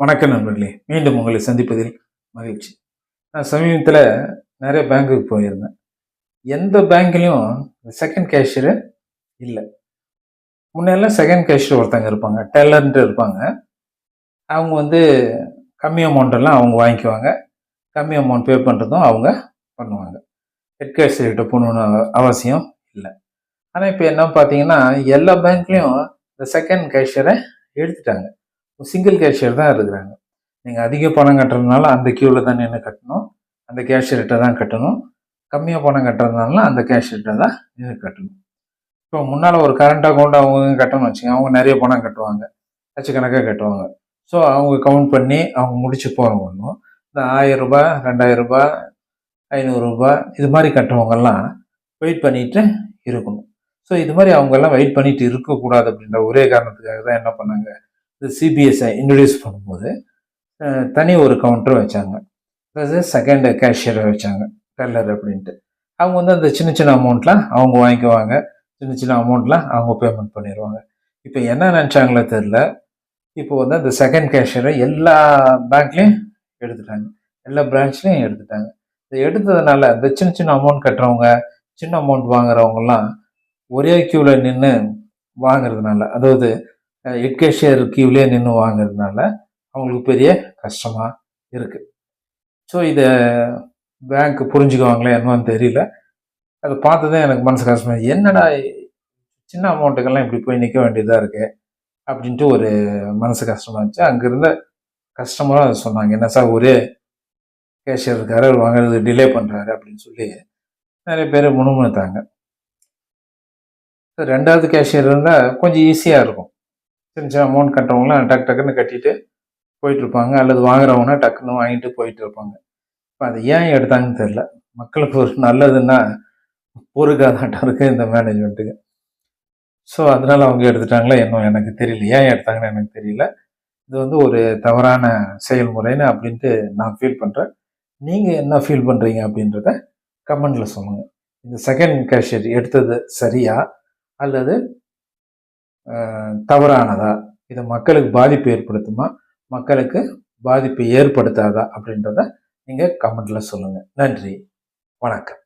வணக்கம் நண்பர்களே. மீண்டும் உங்களை சந்திப்பதில் மகிழ்ச்சி. நான் சமீபத்தில் நிறைய பேங்க்குக்கு போயிருந்தேன். எந்த பேங்க்லேயும் செகண்ட் கேஷியரு இல்லை. முன்னெல்லாம் செகண்ட் கேஷியர் ஒருத்தங்க இருப்பாங்க. டெல்லர்ன்ட்டு இருப்பாங்க. அவங்க வந்து கம்மி அமௌண்ட்டெல்லாம் அவங்க வாங்கிக்குவாங்க. கம்மி அமௌண்ட் பே பண்ணுறதும் அவங்க பண்ணுவாங்க. ஹெட் கேஷியர்கிட்ட போகணுன்னு அவசியம் இல்லை. ஆனால் இப்போ என்ன பார்த்தீங்கன்னா எல்லா பேங்க்லேயும் இந்த செகண்ட் கேஷியரை எடுத்துட்டாங்க. சிங்கிள் கேஷியர் தான் இருக்கிறாங்க நீங்கள் அதிக பணம் கட்டுறதுனால அந்த க்யூவில் தான் நின்று கட்டணும். அந்த கேஷியர்கிட்ட தான் கட்டணும். கம்மியாக பணம் கட்டுறதுனால அந்த கேஷியர்கிட்ட தான் நின்று கட்டணும். இப்போ முன்னால் ஒரு கரண்ட் அக்கௌண்ட் அவங்க கட்டணும் வச்சுங்க அவங்க நிறைய பணம் கட்டுவாங்க. லட்சக்கணக்காக கட்டுவாங்க. ஸோ அவங்க கவுண்ட் பண்ணி அவங்க முடிச்சு போகிறவங்களும் இந்த ஆயிரம் ரூபாய் ரெண்டாயிரம் ரூபாய் ஐநூறுரூபா இது மாதிரி கட்டுறவங்கெல்லாம் வெயிட் பண்ணிட்டு இருக்கணும். ஸோ இது மாதிரி அவங்கெல்லாம் வெயிட் பண்ணிட்டு இருக்கக்கூடாது அப்படின்ற ஒரே காரணத்துக்காக தான் என்ன பண்ணாங்க? இந்த சிபிஎஸ்ஐ இன்ட்ரடியூஸ் பண்ணும்போது தனி ஒரு கவுண்டர் வச்சாங்க. அதாவது செகண்ட் கேஷியரை வச்சாங்க. டெல்லர் அப்படின்ட்டு. அவங்க வந்து அந்த சின்ன சின்ன அமௌண்ட்லாம் அவங்க வாங்கிக்குவாங்க. சின்ன சின்ன அமௌண்ட்லாம் அவங்க பேமெண்ட் பண்ணிடுவாங்க இப்போ என்ன நினச்சாங்களோ தெரில இப்போ வந்து அந்த செகண்ட் கேஷியரை எல்லா பேங்க்லேயும் எடுத்துட்டாங்க. எல்லா பிரான்ச்லேயும் எடுத்துட்டாங்க. இதை எடுத்ததுனால இந்த சின்ன சின்ன அமௌண்ட் கட்டுறவங்க சின்ன அமௌண்ட் வாங்குறவங்கலாம் ஒரே க்யூவில் நின்று வாங்குறதுனால அதாவது எட்கேஷியர் கியூலே நின்று வாங்குறதுனால அவங்களுக்கு பெரிய கஷ்டமாக இருக்குது ஸோ இதை பேங்க் புரிஞ்சுக்குவாங்களே என்னன்னு தெரியல. அதை பார்த்ததே எனக்கு மனசு கஷ்டமாக என்னடா சின்ன அமௌண்ட்டுக்கெல்லாம் இப்படி போய் நிற்க வேண்டியதாக இருக்கு? அப்படின்ட்டு ஒரு மனசு கஷ்டமாக இருந்துச்சு. அங்கே இருந்த கஸ்டமரும் அதை சொன்னாங்க. என்ன சார் ஒரே கேஷியர் இருக்காரு அவர் வாங்குறது டிலே பண்ணுறாரு அப்படின்னு சொல்லி நிறைய பேர் முணுமுணுத்தாங்க. ரெண்டாவது கேஷியர் இருந்தால் கொஞ்சம் ஈஸியாக இருக்கும். சின்ன சின்ன அமௌண்ட் கட்டுறவங்களாம் டக்கு டக்குன்னு கட்டிட்டு போயிட்டு இருப்பாங்க அல்லது வாங்குறவங்கன்னா டக்குன்னு வாங்கிட்டு போயிட்டு இருப்பாங்க இப்போ அதை ஏன் எடுத்தாங்கன்னு தெரில மக்களுக்கு ஒரு நல்லதுன்னா பொறுக்காதாட்டம் இருக்குது இந்த மேனேஜ்மெண்ட்டுக்கு ஸோ அதனால் அவங்க எடுத்துட்டாங்களா இன்னும் எனக்கு தெரியல. ஏன் எடுத்தாங்கன்னு எனக்கு தெரியல. இது வந்து ஒரு தவறான செயல்முறைன்னு அப்படின்ட்டு நான் ஃபீல் பண்ணுறேன் நீங்கள் என்ன ஃபீல் பண்ணுறீங்க அப்படின்றத கமெண்டில் சொல்லுங்கள் இந்த செகண்ட் கேஷியர் எடுத்தது சரியா? அல்லது தவறானதா? இது மக்களுக்கு பாதிப்பு ஏற்படுத்துமா? மக்களுக்கு பாதிப்பு ஏற்படுத்தாதா? அப்படின்றத நீங்கள் கமெண்ட்டில் சொல்லுங்கள் நன்றி. வணக்கம்.